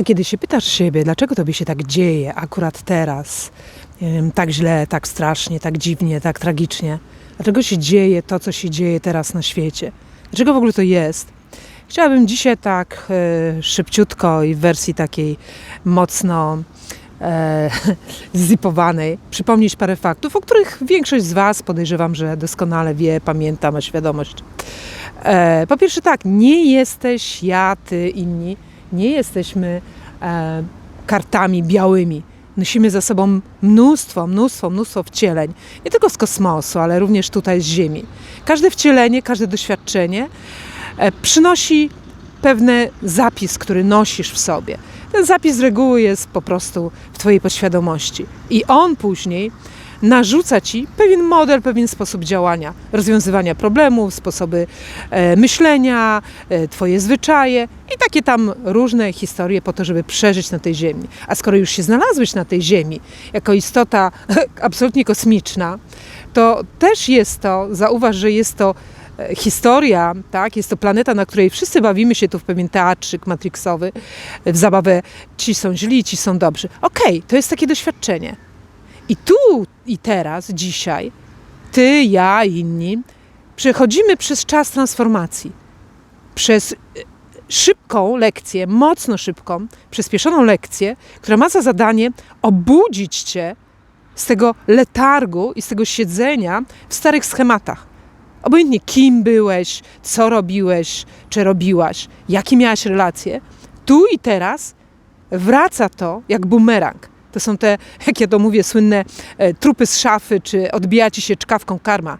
A kiedy się pytasz siebie, dlaczego tobie się tak dzieje akurat teraz, tak źle, tak strasznie, tak dziwnie, tak tragicznie, dlaczego się dzieje to, co się dzieje teraz na świecie? Dlaczego w ogóle to jest? Chciałabym dzisiaj tak e, szybciutko i w wersji takiej mocno e, zipowanej przypomnieć parę faktów, o których większość z Was podejrzewam, że doskonale wie, pamięta, ma świadomość. E, po pierwsze tak, nie jesteś ja, ty, inni, nie jesteśmy e, kartami białymi. Nosimy za sobą mnóstwo, mnóstwo, mnóstwo wcieleń. Nie tylko z kosmosu, ale również tutaj z Ziemi. Każde wcielenie, każde doświadczenie e, przynosi pewny zapis, który nosisz w sobie. Ten zapis z reguły jest po prostu w Twojej podświadomości. I on później narzuca Ci pewien model, pewien sposób działania, rozwiązywania problemów, sposoby e, myślenia, e, Twoje zwyczaje i takie tam różne historie po to, żeby przeżyć na tej ziemi. A skoro już się znalazłeś na tej ziemi, jako istota absolutnie kosmiczna, to też jest to, zauważ, że jest to e, historia, tak? Jest to planeta, na której wszyscy bawimy się tu w pewien teatrzyk matrixowy, w zabawę ci są źli, ci są dobrzy. Okej, to jest takie doświadczenie. I tu i teraz, dzisiaj, ty, ja inni, przechodzimy przez czas transformacji. Przez e, szybką lekcję, mocno szybką, przyspieszoną lekcję, która ma za zadanie obudzić cię z tego letargu i z tego siedzenia w starych schematach. Obojętnie kim byłeś, co robiłeś, czy robiłaś, jakie miałaś relacje, tu i teraz wraca to jak bumerang. To są te, jak ja to mówię, słynne e, trupy z szafy, czy odbija ci się czkawką karma.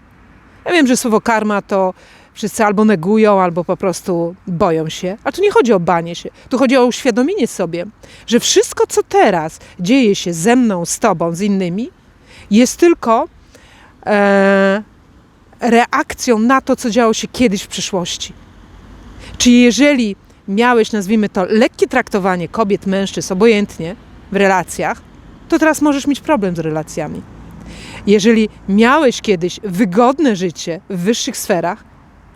Ja wiem, że słowo karma to wszyscy albo negują, albo po prostu boją się. A tu nie chodzi o banie się. Tu chodzi o uświadomienie sobie, że wszystko, co teraz dzieje się ze mną, z tobą, z innymi, jest tylko e, reakcją na to, co działo się kiedyś w przeszłości. Czyli jeżeli miałeś, nazwijmy to, lekkie traktowanie kobiet, mężczyzn, obojętnie, w relacjach, to teraz możesz mieć problem z relacjami. Jeżeli miałeś kiedyś wygodne życie w wyższych sferach,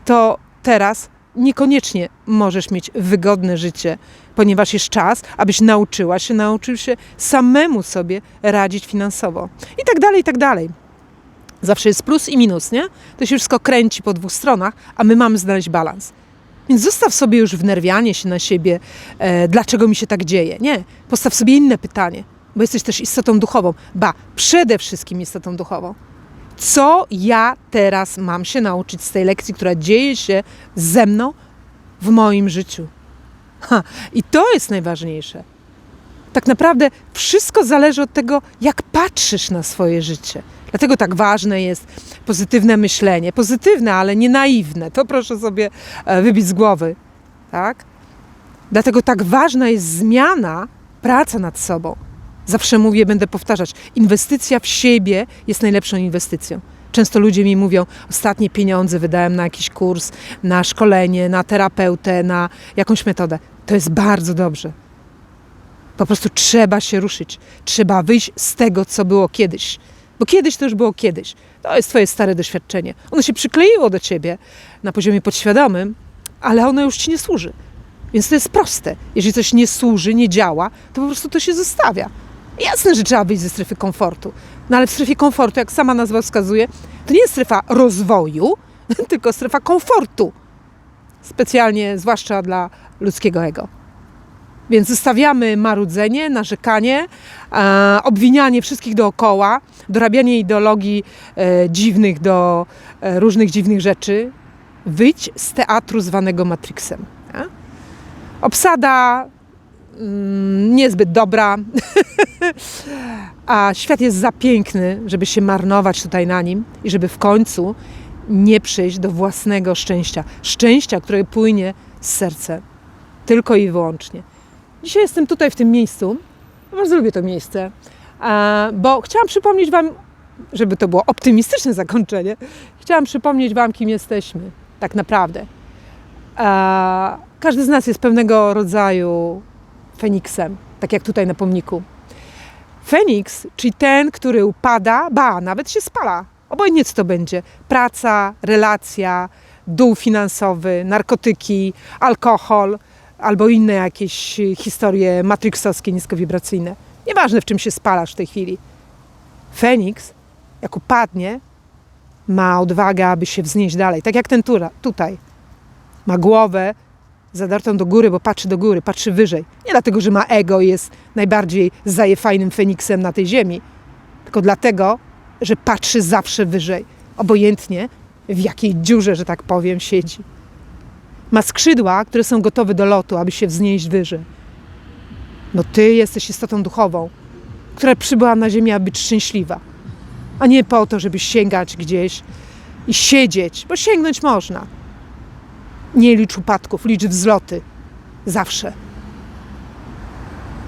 to teraz niekoniecznie możesz mieć wygodne życie, ponieważ jest czas, abyś nauczyła się, nauczył się samemu sobie radzić finansowo. I tak dalej, i tak dalej. Zawsze jest plus i minus, nie? To się wszystko kręci po dwóch stronach, a my mamy znaleźć balans. Więc zostaw sobie już wnerwianie się na siebie, e, dlaczego mi się tak dzieje. Nie, postaw sobie inne pytanie, bo jesteś też istotą duchową. Ba, przede wszystkim istotą duchową. Co ja teraz mam się nauczyć z tej lekcji, która dzieje się ze mną w moim życiu? Ha, I to jest najważniejsze. Tak naprawdę wszystko zależy od tego, jak patrzysz na swoje życie. Dlatego tak ważne jest pozytywne myślenie. Pozytywne, ale nie naiwne. To proszę sobie e, wybić z głowy. Tak? Dlatego tak ważna jest zmiana, praca nad sobą. Zawsze mówię, będę powtarzać, inwestycja w siebie jest najlepszą inwestycją. Często ludzie mi mówią, ostatnie pieniądze wydałem na jakiś kurs, na szkolenie, na terapeutę, na jakąś metodę. To jest bardzo dobrze. Po prostu trzeba się ruszyć. Trzeba wyjść z tego, co było kiedyś. Bo kiedyś to już było kiedyś. To jest Twoje stare doświadczenie. Ono się przykleiło do Ciebie na poziomie podświadomym, ale ono już Ci nie służy. Więc to jest proste. Jeżeli coś nie służy, nie działa, to po prostu to się zostawia. Jasne, że trzeba wyjść ze strefy komfortu. No ale w strefie komfortu, jak sama nazwa wskazuje, to nie jest strefa rozwoju, tylko strefa komfortu. Specjalnie, zwłaszcza dla ludzkiego ego. Więc zostawiamy marudzenie, narzekanie, e, obwinianie wszystkich dookoła, dorabianie ideologii e, dziwnych do e, różnych dziwnych rzeczy. Wyjdź z teatru zwanego Matrixem. Nie? Obsada niezbyt dobra, a świat jest za piękny, żeby się marnować tutaj na nim i żeby w końcu nie przyjść do własnego szczęścia. Szczęścia, które płynie z serca. Tylko i wyłącznie. Dzisiaj jestem tutaj w tym miejscu. Bardzo lubię to miejsce, bo chciałam przypomnieć Wam, żeby to było optymistyczne zakończenie, chciałam przypomnieć Wam, kim jesteśmy tak naprawdę. Każdy z nas jest pewnego rodzaju Feniksem, tak jak tutaj na pomniku. Feniks, czyli ten, który upada, ba, nawet się spala. Obojętnie co to będzie. Praca, relacja, dół finansowy, narkotyki, alkohol, albo inne jakieś historie matrixowskie, niskowibracyjne. Nieważne, w czym się spalasz w tej chwili. Feniks, jak upadnie, ma odwagę, aby się wznieść dalej. Tak jak ten tura, tutaj. Ma głowę zadartą do góry, bo patrzy do góry, patrzy wyżej. Nie dlatego, że ma ego i jest najbardziej zajefajnym feniksem na tej ziemi, tylko dlatego, że patrzy zawsze wyżej. Obojętnie w jakiej dziurze, że tak powiem, siedzi. Ma skrzydła, które są gotowe do lotu, aby się wznieść wyżej. No ty jesteś istotą duchową, która przybyła na ziemię, aby być szczęśliwa, a nie po to, żeby sięgać gdzieś i siedzieć, bo sięgnąć można. Nie licz upadków, licz wzloty. Zawsze.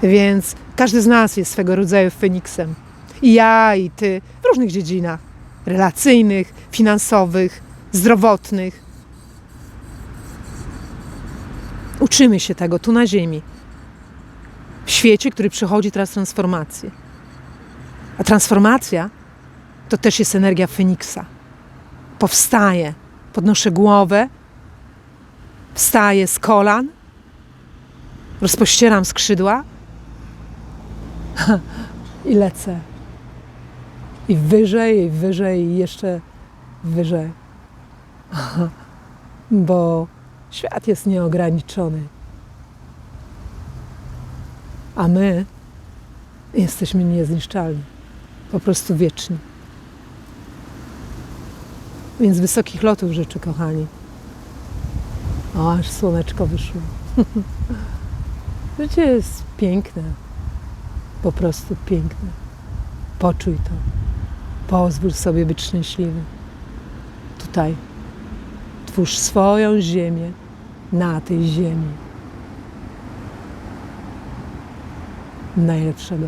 Więc każdy z nas jest swego rodzaju feniksem. I ja, i ty, w różnych dziedzinach relacyjnych, finansowych, zdrowotnych. Uczymy się tego tu na Ziemi, w świecie, który przechodzi teraz transformację. A transformacja to też jest energia Feniksa. Powstaje, podnoszę głowę, wstaję z kolan, rozpościeram skrzydła i lecę. I wyżej, i wyżej, i jeszcze wyżej. Bo świat jest nieograniczony. A my jesteśmy niezniszczalni. Po prostu wieczni. Więc wysokich lotów życzę, kochani. O, aż słoneczko wyszło. Życie jest piękne. Po prostu piękne. Poczuj to. Pozwól sobie być szczęśliwy. Tutaj. Twórz swoją ziemię na tej ziemi. Najlepszego.